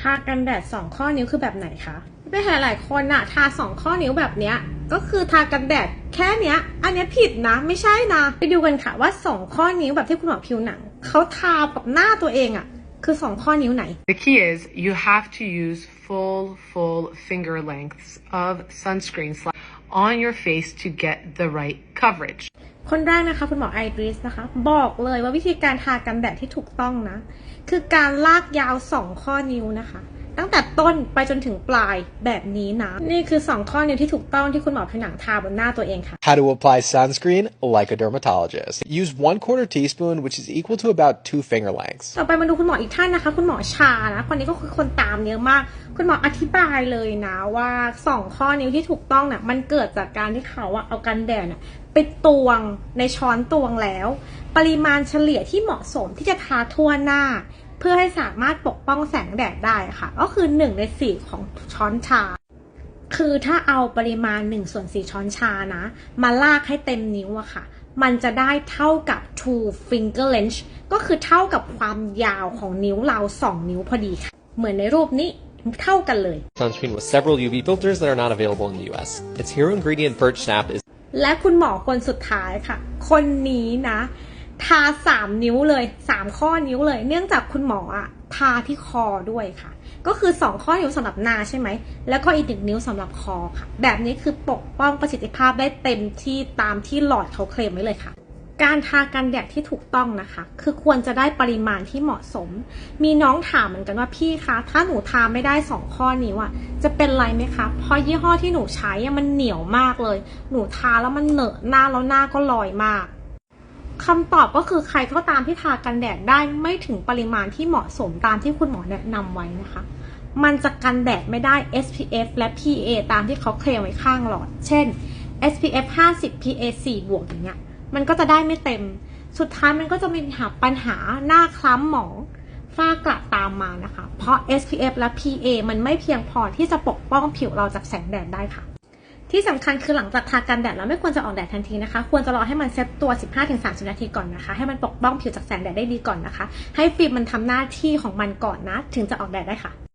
ทากันแดดสองข้อนิ้วคือแบบไหนคะไปหลายคนอะทาสองข้อนิ้วแบบเนี้ยก็คือทากันแดดแค่เนี้ย อันเนี้ยผิดนะไม่ใช่นะ ไปดูกันค่ะว่าสองข้อนิ้วแบบที่คุณหมอผิวหนังเขาทากับหน้าตัวเองอะคือสองข้อนิ้วไหน The key is you have to use full, full finger lengths of sunscreen sla- on your face to get the right coverage. คนแรกนะคะคุณหมอไอริสนะคะ บอกเลยว่าวิธีการทากันแดดที่ถูกต้องนะ คือการลากยาวสองข้อนิ้วนะคะ ตั้งแต่ต้นไปจนถึงปลายแบบนี้นะ นี่คือสองข้อนิ้วที่ถูกต้องที่คุณหมอผิวหนังทาบนหน้าตัวเองค่ะ How to apply sunscreen like a dermatologist. Use one quarter teaspoon, which is equal to about two finger lengths. ต่อไปมาดูคุณหมออีกท่านนะคะ คุณหมอชานะคนนี้ก็คือคนตามเยอะมาก คุณหมออธิบายเลยนะว่าสองข้อนิ้วที่ถูกต้องเนี่ยมันเกิดจากการที่เขาอะเอากันแดดน่ะไปตวงในช้อนตวงแล้ว ปริมาณเฉลี่ยที่เหมาะสมที่จะทาทั่วหน้า เพื่อให้สามารถปกป้องแสงแดดได้ค่ะ ก็คือหนึ่งในสี่ของช้อนชา คือถ้าเอาปริมาณ1ส่วน4ช้อนชานะ มาลากให้เต็มนิ้วอะค่ะ มันจะได้เท่ากับ two finger length ก็คือเท่ากับความยาวของนิ้วเรา 2 นิ้วพอดีค่ะ เหมือนในรูปนี้เท่ากันเลย sunscreen with several UV filters that are not available in the US. Its hero ingredient Birch Snap is และคุณหมอคนสุดท้ายค่ะ คนนี้นะ ทาสามนิ้วเลยสามข้อนิ้วเลย เนื่องจากคุณหมออะทาที่คอด้วยค่ะ ก็คือสองข้อนิ้วสำหรับหน้าใช่ไหม แล้วก็อีกหนึ่งนิ้วสำหรับคอค่ะ แบบนี้คือปกป้องประสิทธิภาพได้เต็มที่ตามที่หลอดเขาเคลมไว้เลยค่ะ การทากันแดดที่ถูกต้องนะคะ คือควรจะได้ปริมาณที่เหมาะสม มีน้องถามเหมือนกันว่าพี่คะ ถ้าหนูทาไม่ได้สองข้อนิ้วอะจะเป็นไรไหมคะเพราะยี่ห้อที่หนูใช้มันเหนียวมากเลย หนูทาแล้วมันเหนอะหน้าแล้วหน้าก็ลอยมาก คำตอบก็คือใครก็ตามที่ทากันแดดได้ไม่ถึงปริมาณที่เหมาะสมตามที่คุณหมอแนะนำไว้นะคะ มันจะกันแดดไม่ได้ SPF และ PA ตามที่เขาเคลมไว้ข้างหลอด เช่น SPF 50 PA 4บวกอย่างเงี้ย มันก็จะได้ไม่เต็ม สุดท้ายมันก็จะมีปัญหาปัญหาหน้าคล้ำหมองฝ้ากระตามมานะคะ เพราะ SPF และ PA มันไม่เพียงพอที่จะปกป้องผิวเราจากแสงแดดได้ค่ะ ที่สำคัญคือหลังจากทากันแดดแล้วไม่ควรจะออกแดดทันทีนะคะ ควรจะรอให้มันเซ็ตตัว 15-30 นาทีก่อนนะคะ ให้มันปกป้องผิวจากแสงแดดได้ดีก่อนนะคะ ให้ฟิล์มมันทำหน้าที่ของมันก่อนนะ ถึงจะออกแดดได้ค่ะ